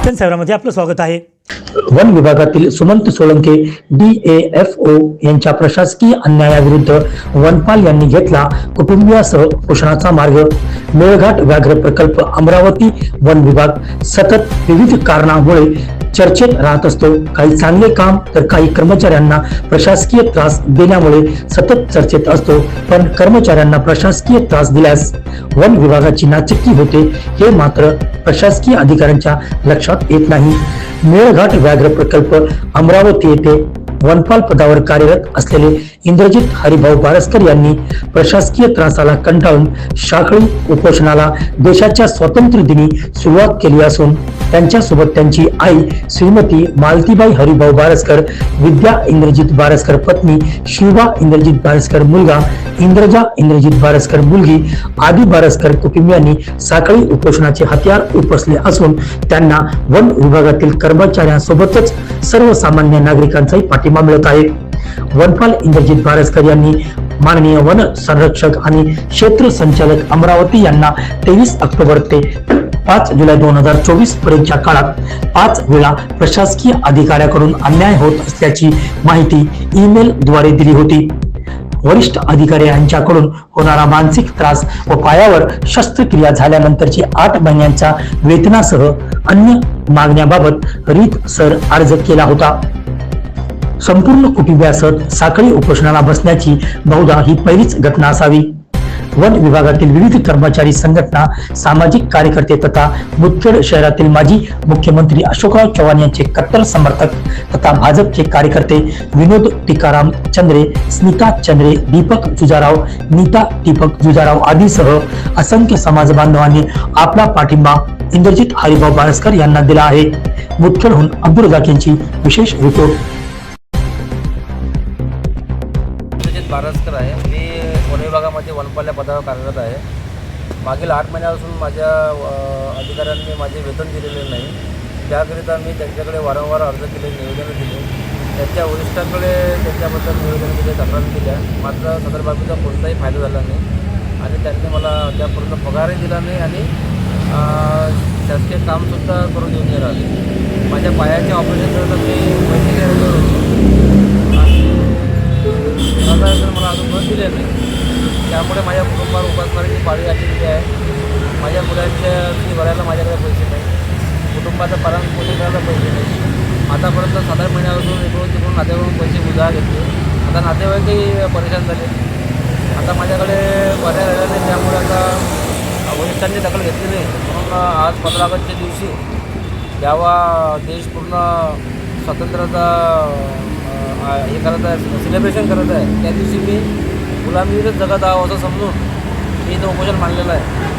दर्शन सेवरामध्ये आपलं स्वागत आहे. वन विभागातील Sumant Solanke D A F O यांच्या प्रशासकीय अन्यायाविरुद्ध वनपाल यांनी घेतला कुटुंबियासह पोषणाचा मार्ग. मेळघाट व्याघ्र प्रकल्प अमरावती वन विभाग सतत विविध कारणामुळे चर्चेत राहत असतो. काही चांगले काम तर काही कर्मचाऱ्यांना प्रशासकीय त्रास देण्यामुळे सतत चर्चेत असतो पण कर्मचाऱ्यांना प्रशासकीय त्रास दिल्यास वन विभागाची नाचक्की होते हे मात्र प्रशासकीय अधिकाऱ्यांच्या लक्षात येत नाही. मेळघाट व्याघ्र प्रकल्प अमरावती येथे वनपाल पदावर कार्यरत असलेले इंद्रजित हरिभाऊ बारसकर यांनी प्रशासकीय त्रासाला कंटाळून साखळी उपोषणाला देशाच्या स्वातंत्र्य दिनी सुरुवात केली असून त्यांच्यासोबत त्यांची आई श्रीमती मालतीबाई हरिभाऊ बारसकर विद्या इंद्रजित बारसकर पत्नी शिवा इंद्रजित बारसकर मुलगा इंद्रजा इंद्रजित बारसकर मुलगी आदी बारसकर कुटुंबियांनी साखळी उपोषणाचे हत्यार उपसले असून त्यांना वन विभागातील कर्मचाऱ्यांसोबतच सर्वसामान्य नागरिकांचाही पाठिंबा पाठिंबा मिळत आहे. वनपाल इंद्रजित भारसकर यांनी माननीय वन संरक्षक आणि क्षेत्र संचालक अमरावती यांना तेवीस ऑक्टोबर ते पाच जुलै दोन हजार चोवीस पर्यंतच्या काळात पाच वेळा प्रशासकीय अधिकाऱ्याकडून अन्याय होत असल्याची माहिती ईमेल द्वारे दिली होती. वरिष्ठ अधिकारी यांच्याकडून होणारा मानसिक त्रास व पायावर शस्त्रक्रिया झाल्यानंतरची आठ महिन्यांच्या वेतनासह अन्य मागण्याबाबत रीत सर अर्ज केला होता. संपूर्ण कुटुंबियासह साखळी उपोषणाला बसण्याची बहुधा ही पहिलीच घटना असावी. वन विभागातील विविध कर्मचारी संघटना सामाजिक कार्यकर्ते तथा मुदखेड शहरातील माजी मुख्यमंत्री अशोकराव चव्हाण यांचे कट्टर समर्थक तथा भाजपचे कार्यकर्ते विनोद टिकाराम चंद्रे स्मिता चंद्रे दीपक जुजाराव नीता दीपक जुजाराव आदीसह असंख्य समाज बांधवांनी आपला पाठिंबा इंद्रजित हरिभाऊ बाळस्कर यांना दिला आहे. मुदखेडहून अब्दुल रजाक यांची विशेष रिपोर्ट. कारस्कर आहे. मी वन विभागामध्ये वनपाल्या पदावर कार्यरत आहे. मागील आठ महिन्यापासून माझ्या अधिकाऱ्यांनी माझे वेतन दिलेले नाही. त्याकरिता मी त्यांच्याकडे वारंवार अर्ज केले निवेदनं दिले. त्यांच्या वरिष्ठांकडे त्याच्याबद्दल निवेदन दिले तक्रार केल्या. मात्र सदर बाबीचा कोणताही फायदा झाला नाही. आणि त्यांनी मला त्यापर्यंत पगारही दिला नाही आणि शासकीय कामसुद्धा करून देऊन राहिले. माझ्या पायाच्या ऑपरेशनचं मी पैसे मला अजून भर दिले नाही. त्यामुळे माझ्या कुटुंबावर उपासमारीची पाळी आलेली आहे. माझ्या मुलांच्या फी भरायला माझ्याकडे पैसे नाही. कुटुंबाचं पालन पोषण करायला पैसे नाही. आतापर्यंत सात आठ महिन्यापासून इकडून तिकडून नातेवाईक पैसे उधार घेतले. आता नातेवाईकही परेशान झाले. आता माझ्याकडे पर्याय राहिला नाही. त्यामुळे आता वरिष्ठांनी दखल घेतली नाही. म्हणून आज पंधरा ऑगस्टच्या दिवशी यावा देश पूर्ण स्वातंत्र्याचा हे करत आहे सेलिब्रेशन करत आहे. त्या दिवशी मी गुलामीवरच जगत आहो असं समजून मी तो उपोषण मांडलेलं आहे.